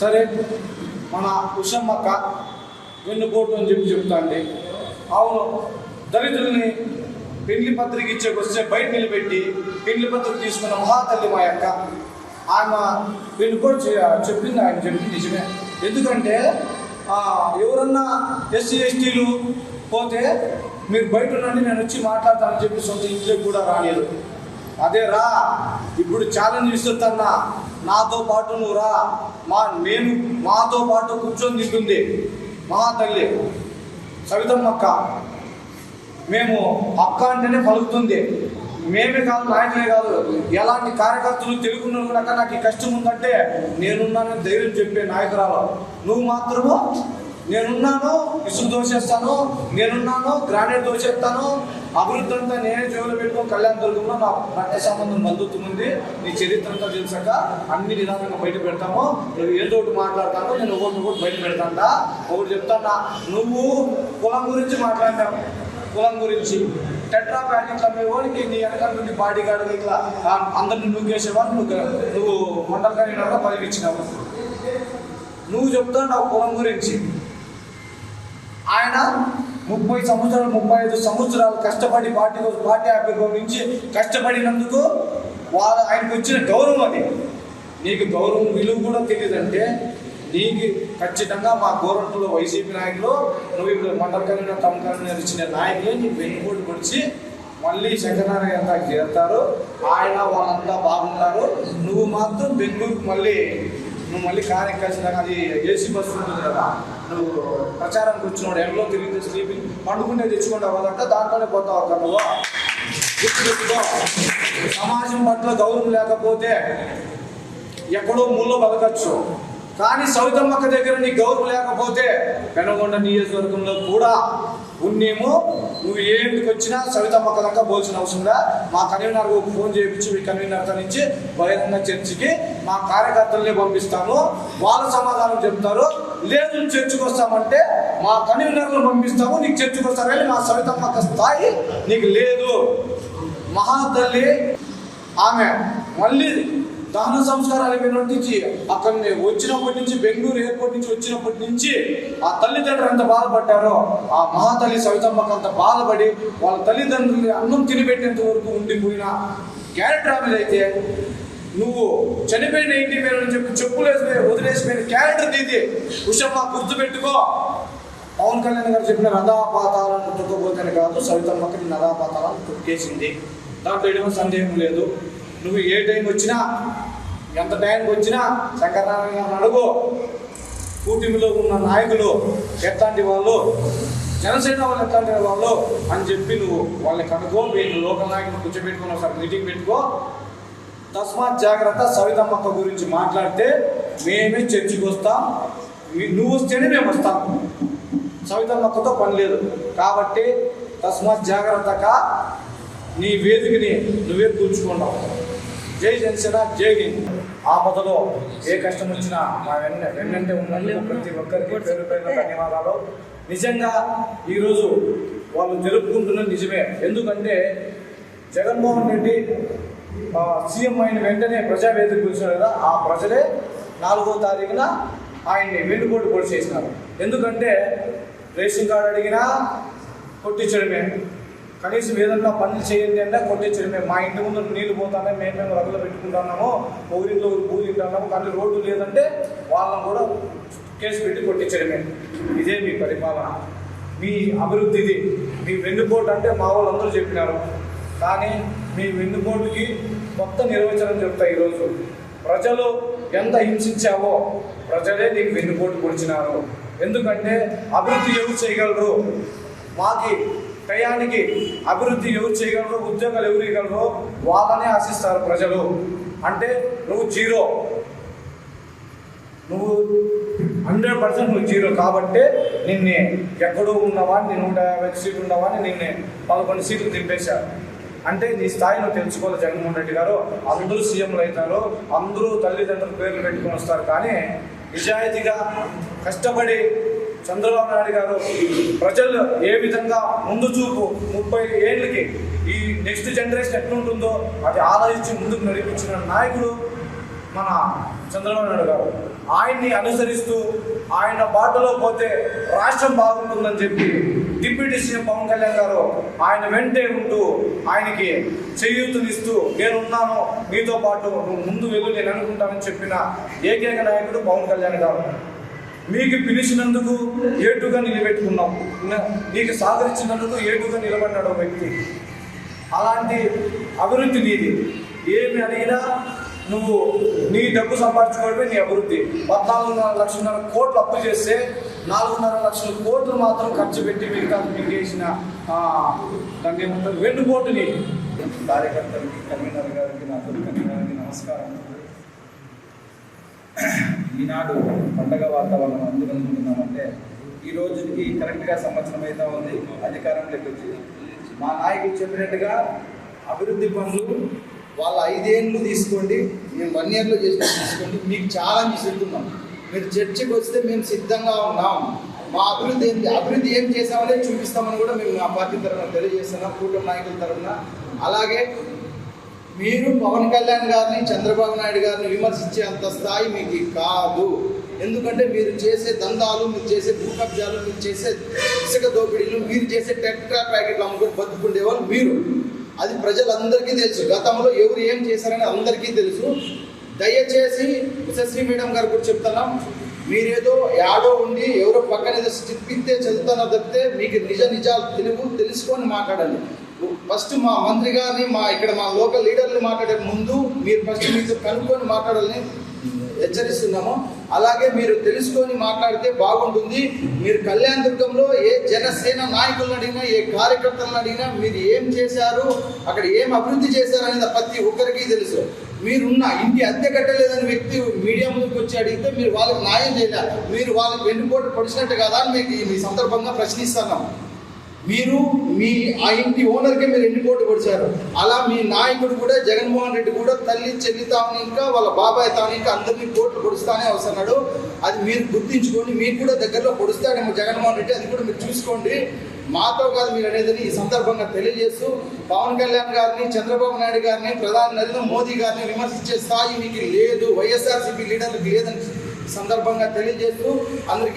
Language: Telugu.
సరే మన ఉషమ్మక్క వెన్నుపోటు అని చెప్పి చెప్తాండి అవును దళితుల్ని పెళ్ళి పత్రిక ఇచ్చే వస్తే బయట నిలబెట్టి పెళ్ళి పత్రిక తీసుకున్న మహాతల్లి మా యొక్క ఆమె వెన్నుపోటు చెప్పింది ఆయన చెప్పింది నిజమే. ఎందుకంటే ఎవరన్నా ఎస్సీ ఎస్టీలు పోతే మీరు బయట ఉండండి నేను వచ్చి మాట్లాడతానని చెప్పి సొంత ఇంట్లోకి కూడా రాలేదు అదే రా ఇప్పుడు ఛాలెంజ్ ఇస్తున్నా నాతో పాటు నువ్వు రా మా మేము మాతో పాటు కూర్చొని తింటుంది. సవితమ్మ సవితమ్మక్క. మేము అక్క అంటేనే పలుకుతుంది. మేమే కాదు నాయకులే కాదు. ఎలాంటి కార్యకర్తలు తెలుగున్న కూడా నాకు కష్టం ఉందంటే నేనున్నానని ధైర్యం చెప్పే నాయకురాలు. నువ్వు మాత్రము నేనున్నాను ఇసుకు దోసేస్తాను నేనున్నాను గ్రానైట్ దోసేస్తాను అభివృద్ధి అంతా నేనే చెవులు పెట్టుకుని కళ్యాణ దుర్గంలో నా రక్త సంబంధం బంధుత్వం నీ చరిత్ర అంతా తెలిసాక అన్ని నిదానంగా బయట పెడతాము. నువ్వు ఏదో ఒకటి మాట్లాడతాను నేను ఒకటి ఒకటి బయట పెడతాండా. ఒకటి చెప్తానా? నువ్వు కులం గురించి మాట్లాడతావు. కులం గురించి. టెట్రా ప్యాకెట్లు అమ్మేవాడికి నీ వెనకాల నుండి బాడీ గార్డ్ ఇట్లా అందరిని నూకేసేవాడు నువ్వు నువ్వు మండల కరీంనగర్లో పదవి ఇచ్చినావు నువ్వు చెప్తున్నావు కులం గురించి. ఆయన ముప్పై సంవత్సరాలు ముప్పై ఐదు సంవత్సరాలు కష్టపడి పార్టీ పార్టీ ఆఫీస్ నుంచి కష్టపడినందుకు వాళ్ళ ఆయనకు వచ్చిన గౌరవం అది. నీకు గౌరవం విలువ కూడా తెలియదంటే నీకు ఖచ్చితంగా మా గవర్నమెంట్లో వైసీపీ నాయకులు నువ్వు ఇప్పుడు మండల కరీంనగర్ టౌన్ కరీంనగర్ ఇచ్చిన నాయకులే నీ వెన్నుపోటు పొడిచి మళ్ళీ శంకరనారాయణ అంతా చేరుతారు. ఆయన వాళ్ళంతా బాగుంటారు. నువ్వు మాత్రం బెంగళూరుకు మళ్ళీ నువ్వు మళ్ళీ కార్ అది ఏసీ బస్సు ఉంటుంది కదా. నువ్వు ప్రచారానికి వచ్చినోడు ఎండలో తిరిగితే స్లీపింగ్ పండుకుంటే తెచ్చుకుంటా వాళ్ళంట దాంట్లోనే పోతావు అక్కడ నువ్వు గుర్తుపెట్టుకో. సమాజం పట్ల గౌరవం లేకపోతే ఎక్కడో ముల్లో బతకచ్చు. కానీ సౌతమ్మక్క దగ్గర నీ గౌరవం లేకపోతే పెనగొండ నియోజకవర్గంలో కూడా ఉన్నేమో నువ్వు ఏ ఇంటికి వచ్చినా సవితమ్మక్క దాకా పోల్సిన అవసరంగా మా కన్వీనర్ ఫోన్ చేయించి మీ కన్వీనర్ నుంచి బహిరంగ చర్చికి మా కార్యకర్తల్ని పంపిస్తాము వాళ్ళ సమాధానం చెప్తారు. లేదు నువ్వు వస్తామంటే మా కన్వీనర్లు పంపిస్తాము నీకు చర్చికి వస్తారని మా సవితమ్మక స్థాయి నీకు లేదు. మహాతల్లి ఆమె మళ్ళీ దహన సంస్కారాలు అయిపోయినప్పటి నుంచి అక్కడ వచ్చినప్పటి నుంచి బెంగళూరు ఎయిర్పోర్ట్ నుంచి వచ్చినప్పటి నుంచి ఆ తల్లిదండ్రులు ఎంత బాధపడ్డారో ఆ మహాతల్లి సవితమ్మకు అంత బాధపడి వాళ్ళ తల్లిదండ్రులు అన్నం తినిపెట్టేంత వరకు ఉండిపోయిన క్యారెక్టర్ ఆమెది అయితే నువ్వు చనిపోయిన ఇంటి మీద అని చెప్పి చెప్పులు వేసి వదిలేసిపోయిన క్యారెక్టర్ దీది ఉషమ్మ గుర్తుపెట్టుకో. పవన్ కళ్యాణ్ గారు చెప్పిన రథాపాతాలను తొక్కబోతేనే కాదు సవితమ్మకి రథాపాతాలను తొక్కేసింది దాంట్లో ఎటువంటి సందేహం లేదు. నువ్వు ఏ టైం వచ్చినా ఎంత టైంకి వచ్చినా శంకరనారాయణ గారిని అడుగు. కూటమిలో ఉన్న నాయకులు ఎట్లాంటి వాళ్ళు జనసేన వాళ్ళు ఎట్లాంటి వాళ్ళు అని చెప్పి నువ్వు వాళ్ళని కనుక్కో వీళ్ళు లోకల్ నాయకులు కూర్చోబెట్టుకుని ఒకసారి మీటింగ్ పెట్టుకో. తస్మాత్ జాగ్రత్త సవితమ్మక్క గురించి మాట్లాడితే మేమే చర్చికి వస్తాం. నువ్వు వస్తేనే మేము వస్తాం. సవితమ్మక్కతో పని లేదు. కాబట్టి తస్మాత్ జాగ్రత్తగా నీ వేదికని నువ్వే కూర్చుకుంటావు జై జనసేన జై హింద్. ఆపదలో ఏ కష్టం వచ్చినా మా వెన్న వెన్నంటే ఉన్నందుకు ప్రతి ఒక్కరికి పేరు పేరున ధన్యవాదాలు. నిజంగా ఈరోజు వాళ్ళు జరుపుకుంటున్నది నిజమే. ఎందుకంటే జగన్మోహన్ రెడ్డి సీఎం అయిన వెంటనే ప్రజావేదిక పిలిచారు కదా ఆ ప్రజలే నాలుగో తారీఖున ఆయన్ని వెన్నుపోటు పొడి చేసినారు ఎందుకంటే రేషన్ కార్డు అడిగినా కొట్టించడమే. కనీసం ఏదన్నా పనులు చేయండి అంటే కొట్టించడమే. మా ఇంటి ముందు నీళ్ళు పోతానే మేము మేము రగులు పెట్టుకుంటున్నాము ఊరింట్లో భూ తింటున్నాము కానీ రోడ్డు లేదంటే వాళ్ళని కూడా కేసు పెట్టి కొట్టించడమే. ఇదే మీ పరిపాలన. మీ అభివృద్ధిది. మీ వెన్నుపోటు అంటే మా వాళ్ళందరూ చెప్పినారు. కానీ మీ వెన్నుపోటుకి కొత్త నిర్వచనం చెప్తా ఈరోజు. ప్రజలు ఎంత హింసించావో ప్రజలే నీకు వెన్నుపోటు పొడిచినారు. ఎందుకంటే అభివృద్ధి ఎవరు చేయగలరు? మాకి టయానికి అభివృద్ధి ఎవరు చేయగలరు? ఉద్యోగాలు ఎవరు ఇవ్వగలరు వాళ్ళనే ఆశిస్తారు ప్రజలు. అంటే నువ్వు జీరో. నువ్వు హండ్రెడ్ పర్సెంట్ నువ్వు జీరో కాబట్టే నిన్నే ఎక్కడో ఉన్నవాడిని నూట యాభై సీట్లు ఉన్నవాడిని నిన్నే పదకొండు సీట్లు తిప్పేశారు అంటే నీ స్థాయిలో తెలుసుకోవాలి జగన్మోహన్ రెడ్డి గారు. అందరూ సీఎంలు అవుతారు అందరూ తల్లిదండ్రుల పేర్లు పెట్టుకొని వస్తారు. కానీ నిజాయితీగా కష్టపడి చంద్రబాబు నాయుడు గారు ప్రజలు ఏ విధంగా ముందు చూపు ముప్పై ఏళ్ళకి ఈ నెక్స్ట్ జనరేషన్ ఎట్లుంటుందో అది ఆలోచించి ముందుకు నడిపించిన నాయకుడు మన చంద్రబాబు నాయుడు గారు. ఆయన్ని అనుసరిస్తూ ఆయన బాటలో పోతే రాష్ట్రం బాగుంటుందని చెప్పి డిప్యూటీ సీఎం పవన్ కళ్యాణ్ గారు ఆయన వెంటే ఉంటూ ఆయనకి చేయూతనిస్తూ నేనున్నాను మీతో పాటు నువ్వు ముందు వెళ్ళు నేను అనుకుంటానని చెప్పిన ఏకైక నాయకుడు పవన్ కళ్యాణ్ గారు. మీకు పిలిచినందుకు ఏటుగా నిలబెట్టుకున్నాం. మీకు నీకు ఏటుగా నిలబడినాడు వ్యక్తి. అలాంటి అభివృద్ధి నీది. ఏమి అడిగినా నువ్వు నీ డబ్బు సంపాదించుకోవడమే నీ అభివృద్ధి. పద్నాలుగున్నర లక్షన్నర కోట్లు అప్పు చేస్తే నాలుగున్నర లక్షల కోట్లు మాత్రం ఖర్చు పెట్టి మిగతా మీకు చేసిన దాన్ని ఏమంటారు కార్యకర్తలకి కన్వీనర్ గారికి నా తొలి కన్వీనర్కి నమస్కారం. ఈనాడు పండగ వాతావరణం ఎందుకు అనుకుంటున్నామంటే ఈ రోజుకి కరెక్ట్గా సంవత్సరం అయితే ఉంది అధికారంలోకి వచ్చి మా నాయకుడు చెప్పినట్టుగా అభివృద్ధి పనులు వాళ్ళ ఐదేళ్ళు తీసుకోండి మేము వన్ ఇయర్లో చేసిన తీసుకోండి మీకు ఛాలెంజ్ చెప్తున్నాం మీరు చర్చికి వస్తే మేము సిద్ధంగా ఉన్నాం. మా అభివృద్ధి ఏంటి? అభివృద్ధి ఏం చేసామనే చూపిస్తామని కూడా మేము మా పార్టీ తరఫున తెలియజేస్తున్నాం కూటమి నాయకుల తరఫున. అలాగే మీరు పవన్ కళ్యాణ్ గారిని చంద్రబాబు నాయుడు గారిని విమర్శించే అంత స్థాయి మీకు కాదు. ఎందుకంటే మీరు చేసే దందాలు మీరు చేసే భూ కబ్జాలు మీరు చేసే ఇసుక దోపిడీలు మీరు చేసే టెట్రా ప్యాకెట్లు అమ్ముకొని బతుకుండే వాళ్ళు మీరు. అది ప్రజలందరికీ తెలుసు. గతంలో ఎవరు ఏం చేశారని అందరికీ తెలుసు. దయచేసి ఉషశ్రీ మేడం గారు కూడా చెప్తున్నాం. మీరేదో యాడో ఉండి ఎవరో పక్కన ఏదో చెప్పితే చదువుతానో తప్పితే మీకు నిజ నిజాలు తెలుగు తెలుసుకొని మాట్లాడండి. ఫస్ట్ మా మంత్రి గారిని మా ఇక్కడ మా లోకల్ లీడర్ని మాట్లాడే ముందు మీరు ఫస్ట్ మీతో కనుక్కొని మాట్లాడాలని హెచ్చరిస్తున్నాము. అలాగే మీరు తెలుసుకొని మాట్లాడితే బాగుంటుంది. మీరు కళ్యాణ దుర్గంలో ఏ జనసేన నాయకులను అడిగినా ఏ కార్యకర్తలను అడిగినా మీరు ఏం చేశారు అక్కడ ఏం అభివృద్ధి చేశారు అనేది ప్రతి ఒక్కరికి తెలుసు. మీరున్న ఇంటి అద్దె కట్టలేదని వ్యక్తి మీడియా ముందుకు వచ్చి అడిగితే మీరు వాళ్ళకి న్యాయం చేయలేదు మీరు వాళ్ళకి వెన్నుపోటు పొడిచినట్టు కదా అని మీకు ఈ సందర్భంగా ప్రశ్నిస్తున్నాం మీరు మీ ఆ ఇంటి ఓనర్కే మీరు ఎన్ని కోట్లు పొడిచారు? అలా మీ నాయకుడు కూడా జగన్మోహన్ రెడ్డి కూడా తల్లి చెల్లి తాను ఇంకా వాళ్ళ బాబాయ్ తాను ఇంకా అందరినీ కోట్లు పొడుస్తానే వస్తున్నాడు అది మీరు గుర్తించుకొని మీకు కూడా దగ్గరలో పొడుస్తాడేమో జగన్మోహన్ రెడ్డి అది కూడా మీరు చూసుకోండి. మాతో కాదు మీరు అనేది ఈ సందర్భంగా తెలియజేస్తూ పవన్ కళ్యాణ్ గారిని చంద్రబాబు నాయుడు గారిని ప్రధాని నరేంద్ర మోదీ గారిని విమర్శించే స్థాయి మీకు లేదు. వైఎస్ఆర్సీపీ లీడర్లకు లేదని సందర్భంగా తెలియజేస్తూ అందరికీ